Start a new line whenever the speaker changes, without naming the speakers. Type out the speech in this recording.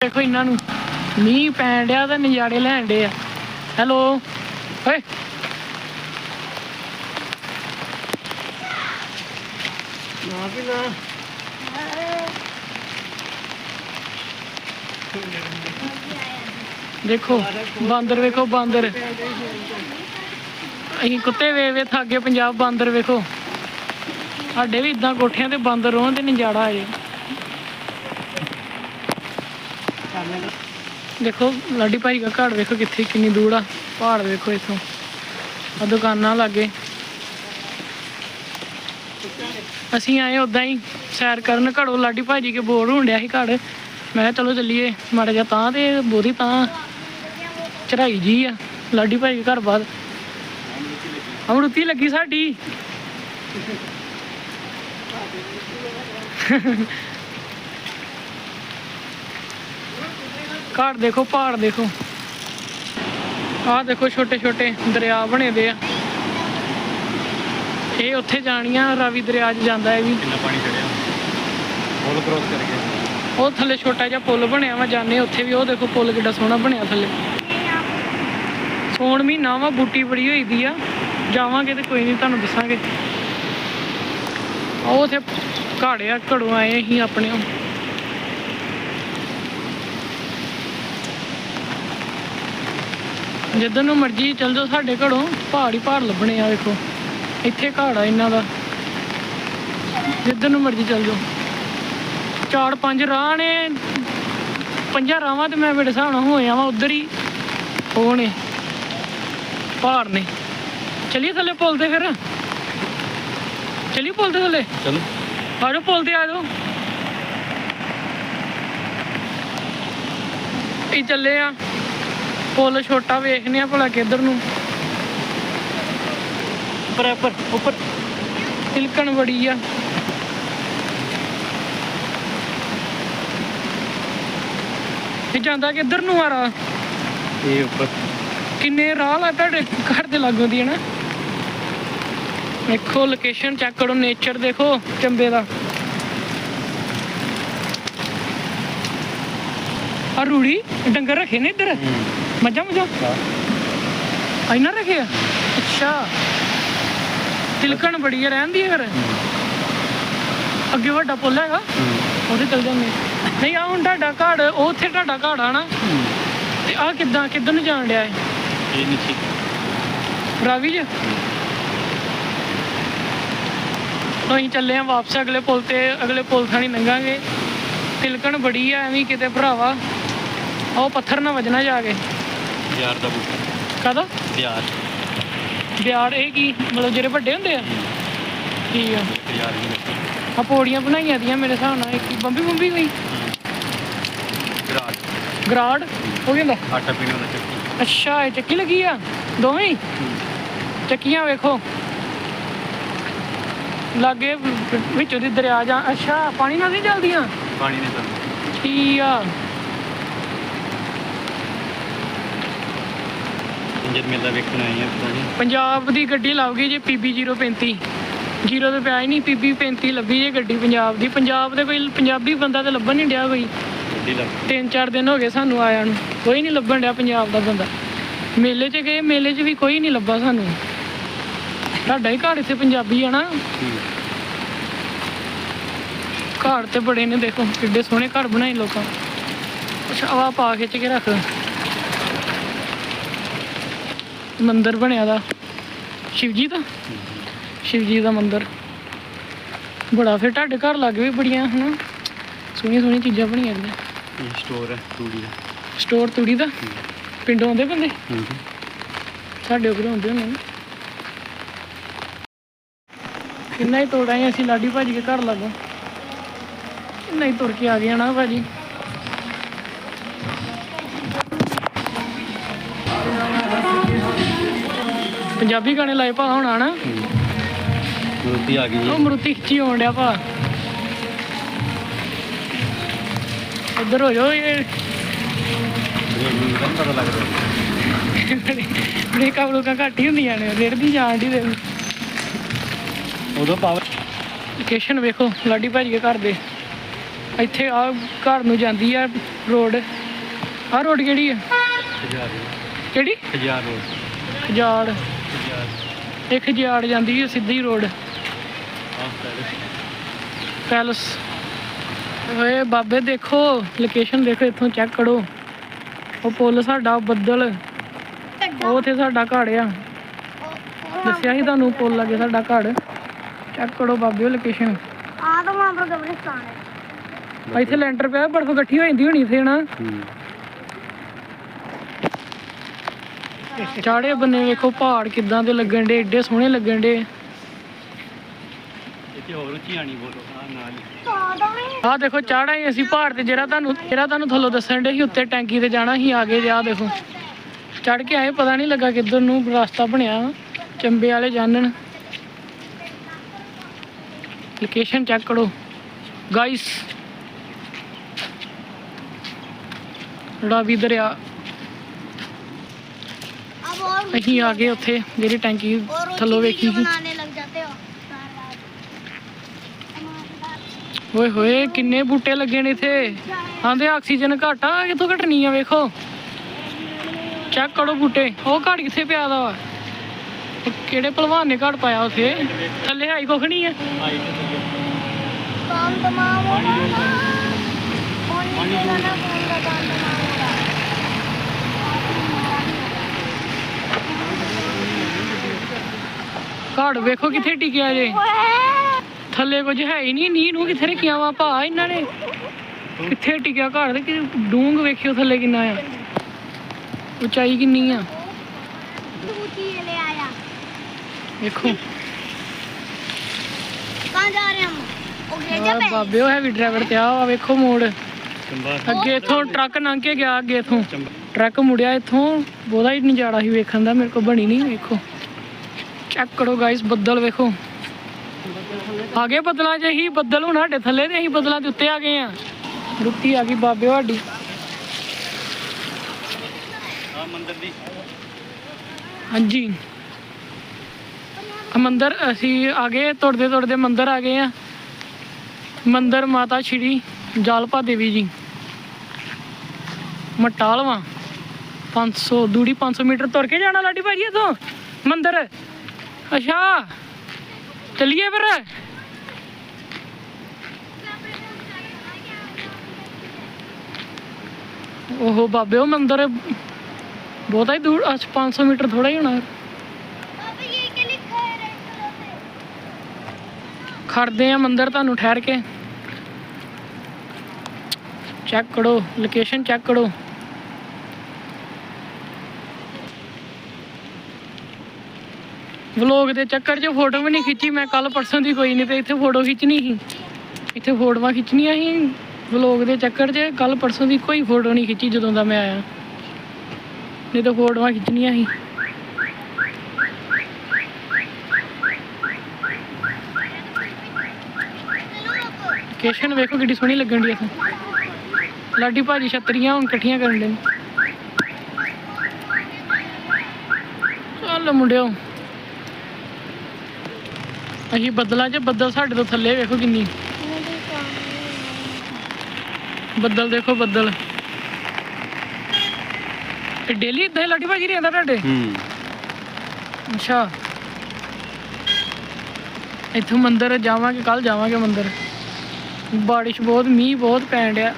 ਦੇਖੋ ਇਹਨਾਂ ਨੂੰ। ਮੀਂਹ ਪੈਣ ਡਿਆ ਤੇ ਨਜ਼ਾਰੇ ਲੈਣ ਡੇ ਆ। ਹੈਲੋ ਓਏ।
ਨਾ ਕਿ ਨਾ।
ਦੇਖੋ ਬਾਂਦਰ ਵੇਖੋ ਬਾਂਦਰ। ਅਸੀਂ ਕੁੱਤੇ ਵੇ ਵੇ ਥੱਕ ਗਏ ਪੰਜਾਬ ਬਾਂਦਰ ਵੇਖੋ। ਸਾਡੇ ਵੀ ਇਦਾਂ ਕੋਠਿਆਂ ਤੇ ਬਾਂਦਰ ਰੋਣ ਤੇ ਨਜ਼ਾਰਾ ਆ ਜੇ। ਦੇਖੋ, ਲਾਡੀ ਭਾਈ ਦਾ ਘਰ ਵੇਖੋ ਕਿੱਥੇ, ਕਿੰਨੀ ਦੂਰ ਆ। ਪਹਾੜ ਵੇਖੋ ਇਥੋਂ। ਆ ਦੁਕਾਨਾਂ ਲਾਗੇ। ਅਸੀਂ ਆਏ ਉਦਾਂ ਹੀ, ਸੈਰ ਕਰਨ ਘੜੋ ਲਾਡੀ ਭਾਜੀ ਕੇ ਬੋਰ ਹੋਣ ਡਿਆ ਸੀ ਘੜ ਮੈਂ ਕਿਹਾ, ਚਲੋ ਚੱਲੀਏ। ਮਾੜਾ ਜਿਹਾ ਤਾਂ ਤੇ ਬੋਰੀ ਤਾਂ ਚੜਾਈ ਜੀ ਆ। ਲਾਡੀ ਭਾਈ ਦੇ ਘਰ ਬਾਅਦ ਅਮਰੂਤੀ ਲੱਗੀ ਸਾਡੀ। ਘਰ ਦੇਖੋ ਪਹਾੜ ਦੇਖੋ। ਆਹ ਦੇਖੋ ਛੋਟੇ ਛੋਟੇ ਦਰਿਆ ਬਣੇ ਦੇ ਆ। ਇਹ ਉੱਥੇ ਜਾਣੀਆਂ ਰਾਵੀ ਦਰਿਆ 'ਚ ਜਾਂਦਾ ਹੈ ਵੀ।
ਕਿੰਨਾ ਪਾਣੀ ਚੜਿਆ? ਪੁਲ ਕ੍ਰੋਸ ਕਰ ਗਿਆ
ਉਹ ਥੱਲੇ ਛੋਟਾ ਜਿਹਾ ਪੁਲ ਬਣਿਆ ਵਾ ਜਾਣੇ ਉੱਥੇ ਵੀ। ਉਹ ਦੇਖੋ ਪੁਲ ਕਿੱਡਾ ਸੋਹਣਾ ਬਣਿਆ ਥੱਲੇ। ਸੋਣ ਮਹੀਨਾ ਵਾ ਬੂਟੀ ਬੜੀ ਹੋਈ ਦੀ ਆ। ਜਾਵਾਂਗੇ ਤੇ ਕੋਈ ਨਹੀਂ ਤੁਹਾਨੂੰ ਦੱਸਾਂਗੇ। ਉਹ ਉਥੇ ਘਾੜਿਆ ਘੜੋਂ ਆਏ ਅਸੀਂ ਆਪਣੇ ਜਿੱਧਰ ਨੂੰ ਮਰਜ਼ੀ ਚੱਲ ਜਾਓ ਸਾਡੇ ਘੜੋਂ ਪਹਾੜ ਹੀ ਪਹਾੜ ਲੱਭਣੇ ਆ ਵੇਖੋ। ਇੱਥੇ ਘਾੜ ਆ ਇਹਨਾਂ ਦਾ। ਜਿੱਧਰ ਨੂੰ ਮਰਜ਼ੀ ਚੱਲ ਜਾਓ। ਚਾਰ ਪੰਜ ਰਾਹ ਨੇ ਪੰਜਾਂ ਰਾਵਾਂ ਤੇ ਮੈਂ ਹਿਸਾਬ ਨਾਲ ਹੋਇਆ ਵਾਂ ਉਧਰ ਹੀ ਨੇ ਪਹਾੜ ਨੇ। ਚਲਿਏ ਥੱਲੇ ਪੁੱਲ ਤੇ ਫਿਰ? ਚਲਿਏ ਪੁੱਲ ਤੇ ਥੱਲੇ?
ਚਲੋ।
ਆ ਜਾਓ ਪੁੱਲ ਤੇ ਆ ਜਾਓ। ਇਹ ਚੱਲੇ ਆ। ਪੁੱਲ ਛੋਟਾ ਵੇਖਨੇ ਆ ਭਲਾ ਕਿੱਧਰ ਨੂੰ।
ਉੱਪਰ ਉੱਪਰ ਉੱਪਰ।
ਤਿਲਕਣ ਬੜੀ ਆ। ਇਹ ਜਾਂਦਾ ਕਿੱਧਰ ਨੂੰ ਆ ਰਾ
ਇਹ ਉੱਪਰ।
ਕਿੰਨੇ ਰਾਹ ਲਾ ਤੁਹਾਡੇ ਘਰ ਦੇ ਲਾਗੋਂ ਦੀ ਹੈ ਨਾ? ਦੇਖੋ ਲੋਕੇਸ਼ਨ ਚੈੱਕ ਕਰੋ ਨੇਚਰ ਦੇਖੋ ਚੰਬੇ ਦਾ। ਆ ਰੂੜੀ ਡੰਗਰ ਰੱਖੇ ਨੇ ਇੱਧਰ? ਮੱਝਾਂ ਮੁਝਾਂ ਆਇਨਾ ਰੱਖਿਆ ਅੱਛਾ ਤਿਲਕਣ ਬੜੀ ਹੈ ਰਹਿੰਦੀ ਹੈ ਫਿਰ ਅੱਗੇ ਵੱਡਾ ਪੁੱਲ ਹੈਗਾ ਉਹਦੇ ਚਲ ਜਾਂਦੇ ਨਹੀਂ ਆ ਹੁਣ ਤੁਹਾਡਾ ਘਾੜ ਉਹ ਉੱਥੇ ਤੁਹਾਡਾ ਘਾੜ ਆ ਨਾ ਤੇ ਆ ਕਿੱਦਾਂ ਕਿੱਧਰ ਨੂੰ ਜਾਣ ਡਿਆ ਹੈ
ਇਹ ਨੀਚੇ
ਰਾਵੀ ਜੀ ਅਸੀਂ ਚੱਲੇ ਆ ਵਾਪਸ ਅਗਲੇ ਪੁਲ ਤੇ ਅਗਲੇ ਪੁਲ ਥਾਣੀ ਲੰਘਾਂਗੇ ਤਿਲਕਣ ਬੜੀ ਆ ਐਵੇਂ ਕਿਤੇ ਭਰਾਵਾ ਉਹ ਪੱਥਰ ਨਾ ਵੱਜਣਾ ਜਾ ਕੇ
ਯਾਰ ਦਾ ਬੂਟਾ।
ਕਾਹਦਾ?
ਯਾਰ
ਬਿਆੜ ਇਹ ਕੀ? ਮਤਲਬ ਜਿਹੜੇ ਵੱਡੇ ਹੁੰਦੇ ਆ? ਠੀਕ ਆ।
ਯਾਰ
ਆ ਪੌੜੀਆਂ ਬਣਾਈਆਂ ਦੀਆਂ ਮੇਰੇ ਹਿਸਾਬ ਨਾਲ ਇੱਕ ਬੰਬੀ ਬੰਬੀ ਕੋਈ?
ਗਰਾਟ
ਗਰਾੜ ਹੋ। ਗਿਆ
ਆਟਾ ਪੀਣ ਵਾਲਾ ਚੱਕੀ।
ਅੱਛਾ ਇਹ ਚੱਕੀ ਲੱਗੀ ਆ? ਦੋਵੇਂ? ਹੀ। ਚੱਕੀਆਂ ਵੇਖੋ। ਲਾਗੇ ਵਿੱਚੋਂ ਦੀ ਦਰਿਆ ਜਾਂ ਅੱਛਾ ਪਾਣੀ ਨਾਲ ਨਹੀਂ ਚੱਲਦੀਆਂ?
ਪਾਣੀ ਨੇ ਤਾਂ
ਠੀਕ ਆ।
ਇੰਜਨ ਮੇਲਾ ਵੇਖਣ ਆਏ ਆ ਨਹੀਂ
ਪੰਜਾਬ ਦੀ ਗੱਡੀ ਲੱਭ ਗਈ ਜੇ PB 035 ਜ਼ੀਰੋ ਤੇ ਪਿਆ ਹੀ ਨਹੀਂ PB 35 ਲੱਭੀ ਜੇ ਗੱਡੀ ਪੰਜਾਬ ਦੀ। ਪੰਜਾਬ ਦੇ ਕੋਈ ਪੰਜਾਬੀ ਬੰਦਾ ਤੇ ਲੱਭਣ ਨਹੀਂ ਡਿਆ ਕੋਈ।
ਗੱਡੀ
ਤਿੰਨ ਚਾਰ ਦਿਨ ਹੋ ਗਏ ਸਾਨੂੰ ਆਇਆਂ ਨੂੰ। ਕੋਈ ਨਹੀਂ ਲੱਭਣ ਡਿਆ ਪੰਜਾਬ ਦਾ ਬੰਦਾ। ਮੇਲੇ 'ਚ ਗਏ ਮੇਲੇ 'ਚ ਵੀ ਕੋਈ ਨਹੀਂ ਲੱਭਾ ਸਾਨੂੰ। ਤੁਹਾਡਾ ਹੀ ਘਰ ਇੱਥੇ ਪੰਜਾਬੀ ਆ ਨਾ। ਘਰ ਤੇ ਬੜੇ ਨੇ ਦੇਖੋ ਕਿੱਡੇ ਸੋਹਣੇ ਘਰ ਬਣਾਏ ਲੋਕਾਂ। ਅੱਛਾ ਆਵਾ ਪਾ ਖਿੱਚ ਕੇ ਰੱਖ। ਮੰਦਿਰ ਬਣਿਆ ਦਾ। ਸ਼ਿਵ ਜੀ ਦਾ। ਸ਼ਿਵ ਜੀ ਦਾ ਮੰਦਿਰ। ਬੜਾ ਫਿਰ ਤੁਹਾਡੇ ਘਰ ਲੱਗੇ ਵੀ ਬੜੀਆਂ ਹਨਾ? ਸੋਹਣੀਆਂ ਸੋਹਣੀਆਂ ਚੀਜ਼ਾਂ ਬਣੀਆਂ ਨੇ
ਇਹ ਸਟੋਰ ਹੈ ਤੂੜੀ ਦਾ।
ਸਟੋਰ ਤੂੜੀ ਦਾ? ਪਿੰਡੋਂ ਆਉਂਦੇ ਬੰਦੇ? ਸਾਡੇ ਉਧਰ ਆਉਂਦੇ ਹੁੰਦੇ ਨੇ। ਕਿੰਨਾ ਹੀ ਤੋੜ ਆਏ ਅਸੀਂ ਲਾਡੀ ਭਾਜੀ ਦੇ ਘਰ ਲੱਗੋ। ਕਿੰਨਾ ਹੀ ਤੁਰ ਕੇ ਆ ਗਏ ਨਾ ਭਾਜੀ। ਪੰਜਾਬੀ ਗਾਣੇ ਲਾਏ ਭਾ ਹੁਣ ਆਣਾ
ਮੂਰਤੀ ਆ ਗਈ
ਉਹ ਮਰੂਤੀ ਖਿੱਚੀ ਆਉਣ ਡਿਆ ਭਾ। ਇੱਧਰ ਹੋ ਜਾਓ ਇਹ।
ਪਤਾ ਰਿਹਾ।
ਬ੍ਰੇਕਾਂ ਬਰੂਕਾਂ ਘੱਟ ਹੀ ਹੁੰਦੀਆਂ ਨੇ ਰੇੜਦੀ ਜਾਣ ਦੀ ਦੇ
ਉਦੋਂ ਪਾਵਰ
ਲੋਕੇਸ਼ਨ ਵੇਖੋ ਲਾਡੀ ਭਾਜੀ ਦੇ ਘਰ ਦੇ। ਇੱਥੇ ਆ ਘਰ ਨੂੰ ਜਾਂਦੀ ਆ ਰੋਡ। ਆ ਰੋਡ ਕਿਹੜੀ ਆ? ਕਿਹੜੀ?
ਹਜ਼ਾਰ ਰੋਡ।
ਖਜਾੜ ਇਹ ਖਜਾੜ ਜਾਂਦੀ ਹੈ ਸਿੱਧੀ ਰੋਡ।
ਪੈਲਸ।
ਓਏ ਬਾਬੇ ਦੇਖੋ ਲੋਕੇਸ਼ਨ ਦੇਖੋ ਇੱਥੋਂ ਚੈੱਕ ਕਰੋ। ਉਹ ਪੁੱਲ ਸਾਡਾ ਬੱਦਲ। ਉਹ ਉੱਥੇ ਸਾਡਾ ਘੜ ਆ। ਦੱਸਿਆ ਸੀ ਤੁਹਾਨੂੰ ਪੁੱਲ ਲੱਗੇ ਸਾਡਾ ਘੜ। ਚੈੱਕ ਕਰੋ ਬਾਬੇ ਲੋਕੇਸ਼ਨ
ਆ ਤਾਂ ਮਾਂ ਪਰ ਕਬਰਿਸਤਾਨ ਹੈ।
ਇੱਥੇ ਲੈਂਟਰ ਪਿਆ ਬਰਫ਼ ਇਕੱਠੀ ਹੋ ਜਾਂਦੀ ਹੋਣੀ ਇੱਥੇ ਨਾ
ਹੂੰ
ਚਾੜੇ ਬੰਨੇ ਵੇਖੋ ਪਹਾੜ ਕਿੱਦਾਂ ਦੇ ਲੱਗਣ ਡੇ ਏਡੇ ਸੋਹਣੇ ਲੱਗਣ ਡੇ
ਆ
ਦੇਖੋ ਚਾੜਾ ਹੀ ਅਸੀਂ ਪਹਾੜ ਤੇ ਜਿਹੜਾ ਤੁਹਾਨੂੰ ਜਿਹੜਾ ਤੁਹਾਨੂੰ ਥੱਲੋਂ ਦੱਸਣ ਡੇ ਸੀ ਉੱਤੇ ਟੈਂਕੀ ਤੇ ਜਾਣਾ ਸੀ ਆ ਜਾ ਦੇਖੋ। ਚੜ ਕੇ ਆਏ ਪਤਾ ਨਹੀਂ ਲੱਗਾ ਕਿੱਧਰ ਨੂੰ ਰਸਤਾ ਬਣਿਆ ਚੰਬੇ ਵਾਲੇ ਜਾਣਨ ਲੋਕੇਸ਼ਨ ਚੈੱਕ ਕਰੋ। ਗਾਇਸ ਰਾਵੀ ਦਰਿਆ ਅਸੀਂ ਆ ਗਏ ਉੱਥੇ ਜਿਹੜੀ ਟੈਂਕੀ ਥੱਲੋਂ ਵੇਖੀ ਸੀ। ਓਏ ਹੋਏ ਕਿੰਨੇ ਬੂਟੇ ਲੱਗੇ ਨੇ ਇੱਥੇ। ਆਂਦੇ ਆਕਸੀਜਨ ਘਟ ਆ ਘਟਣੀ ਆ ਵੇਖੋ। ਚੈੱਕ ਕਰੋ ਬੂਟੇ ਉਹ ਘੜ ਕਿੱਥੇ ਪਿਆ ਦਾ ਵਾ ਕਿਹੜੇ ਭਲਵਾਨ ਨੇ ਘੜ ਪਾਇਆ ਉੱਥੇ? ਥੱਲੇ ਹਾਈ ਕੁਖ ਨਹੀਂ ਆ?
ਕੰਮ ਤਮਾਮ ਹੋਣਾ ਪਾਣੀ ਦੇਣਾ ਨਾ ਫੋਨ ਦਾ ਕੰਮ ਤਮਾਮ
ਘਾੜ ਵੇਖੋ ਕਿੱਥੇ ਟਿਕਿਆ ਜੇ। ਥੱਲੇ ਕੁਝ ਹੈ ਹੀ ਨਹੀਂ ਨੀ ਨੂੰ ਕਿੱਥੇ ਰੱਖਿਆ ਵਾ ਭਾ ਇਹਨਾਂ ਨੇ। ਕਿੱਥੇ ਟਿਕਿਆ ਘਾੜ ਦੇ ਡੂੰਗ ਵੇਖਿਓ ਥੱਲੇ ਕਿੰਨਾ ਆ। ਉਚਾਈ ਕਿੰਨੀ ਆ।
ਦੇਖੋ ਕਾਂ ਜਾ
ਰਹੇ
ਹਾਂ
ਬਾਬੇ ਉਹ ਹੈਵੀ ਡਰਾਈਵਰ ਤੇ ਆ ਵੇਖੋ ਮੋੜ। ਅੱਗੇ ਇਥੋਂ ਟਰੱਕ ਲੰਘ ਕੇ ਗਿਆ ਅੱਗੇ ਇਥੋਂ। ਟਰੱਕ ਮੁੜਿਆ ਇਥੋਂ ਬਹੁਤਾ ਹੀ ਨਜ਼ਾਰਾ ਹੀ ਵੇਖਣ ਦਾ ਮੇਰੇ ਕੋ ਬਣੀ ਨਹੀਂ ਵੇਖੋ। ਚੈੱਕ ਕਰੋ ਗਾਇਸ ਬੱਦਲ ਵੇਖੋ। ਆ ਗਏ ਬੱਦਲਾਂ 'ਚ ਹੀ ਬੱਦਲ ਹੁਣ ਸਾਡੇ ਥੱਲੇ ਤੇ ਅਸੀਂ ਬੱਦਲਾਂ ਦੇ ਉੱਤੇ ਆ ਗਏ ਆ। ਰੁੱਤੀ ਆ ਗਈ ਬਾਬੇ ਸਾਡੀ।
ਆ ਮੰਦਿਰ ਦੀ।
ਹਾਂਜੀ। ਆ ਮੰਦਿਰ ਅਸੀਂ ਆ ਗਏ ਤੁਰਦੇ ਤੁਰਦੇ ਮੰਦਿਰ ਆ ਗਏ ਆ। ਮੰਦਿਰ ਮਾਤਾ ਸ਼੍ਰੀ ਜਾਲਪਾ ਦੇਵੀ ਜੀ। ਮਟਾਲਵਾ 500 ਦੂਰੀ 500 ਮੀਟਰ ਤੁਰ ਕੇ ਜਾਣਾ ਲਾਡੀ ਭਾਜੀ ਇਥੋਂ? ਮੰਦਿਰ। ਅੱਛਾ, ਚੱਲੀਏ ਫਿਰ? ਉਹ ਬਾਬੇ, ਉਹ ਮੰਦਰ ਬਹੁਤਾ ਹੀ ਦੂਰ ਅੱਜ 500 ਮੀਟਰ ਥੋੜਾ ਹੀ ਹੋਣਾ। ਖੜਦੇ ਆ ਮੰਦਰ ਤੁਹਾਨੂੰ ਠਹਿਰ ਕੇ। ਚੈੱਕ ਕਰੋ ਲੋਕੇਸ਼ਨ ਚੈੱਕ ਕਰੋ। ਵਲੌਗ ਦੇ ਚੱਕਰ 'ਚ ਫੋਟੋ ਵੀ ਨਹੀਂ ਖਿੱਚੀ, ਮੈਂ ਕੱਲ ਪਰਸੋਂ ਦੀ ਕੋਈ ਨਹੀਂ ਤੇ ਇੱਥੇ ਫੋਟੋ ਖਿੱਚਣੀ ਸੀ। ਇੱਥੇ ਫੋਟੋਆਂ ਖਿੱਚਣੀਆਂ ਸੀ ਵਲੌਗ ਦੇ ਚੱਕਰ 'ਚ ਕੱਲ ਪਰਸੋਂ ਦੀ ਕੋਈ ਫੋਟੋ ਨਹੀਂ ਖਿੱਚੀ ਜਦੋਂ ਦਾ ਮੈਂ ਆਇਆ। ਨਹੀਂ ਤਾਂ ਫੋਟੋਆਂ ਖਿੱਚਣੀਆਂ ਸੀ। ਲੋਕੇਸ਼ਨ ਵੇਖੋ ਕਿੱਡੀ ਸੋਹਣੀ ਲੱਗਣ ਦੀ ਇੱਥੇ। ਲਾਡੀ ਭਾਜੀ ਛਤਰੀਆਂ ਹੁਣ ਇਕੱਠੀਆਂ ਕਰਨ ਦੇ ਚੱਲ ਮੁੰਡਿਓ। ਅਸੀਂ ਬੱਦਲਾਂ 'ਚ ਬੱਦਲ ਸਾਡੇ ਤੋਂ ਥੱਲੇ ਵੇਖੋ ਕਿੰਨੀ। ਬੱਦਲ ਦੇਖੋ ਬੱਦਲ। ਇਹ ਡੇਲੀ ਇਦਾਂ ਹੀ ਲਾਡੀ ਭਾਜੀ ਰਹਿੰਦਾ ਤੁਹਾਡੇ?
ਹੂੰ।
ਅੱਛਾ। ਇੱਥੋਂ ਮੰਦਿਰ ਜਾਵਾਂਗੇ ਕੱਲ ਜਾਵਾਂਗੇ ਮੰਦਿਰ। ਬਾਰਿਸ਼ ਬਹੁਤ ਮੀਂਹ ਬਹੁਤ ਪੈਣ ਡਿਆ।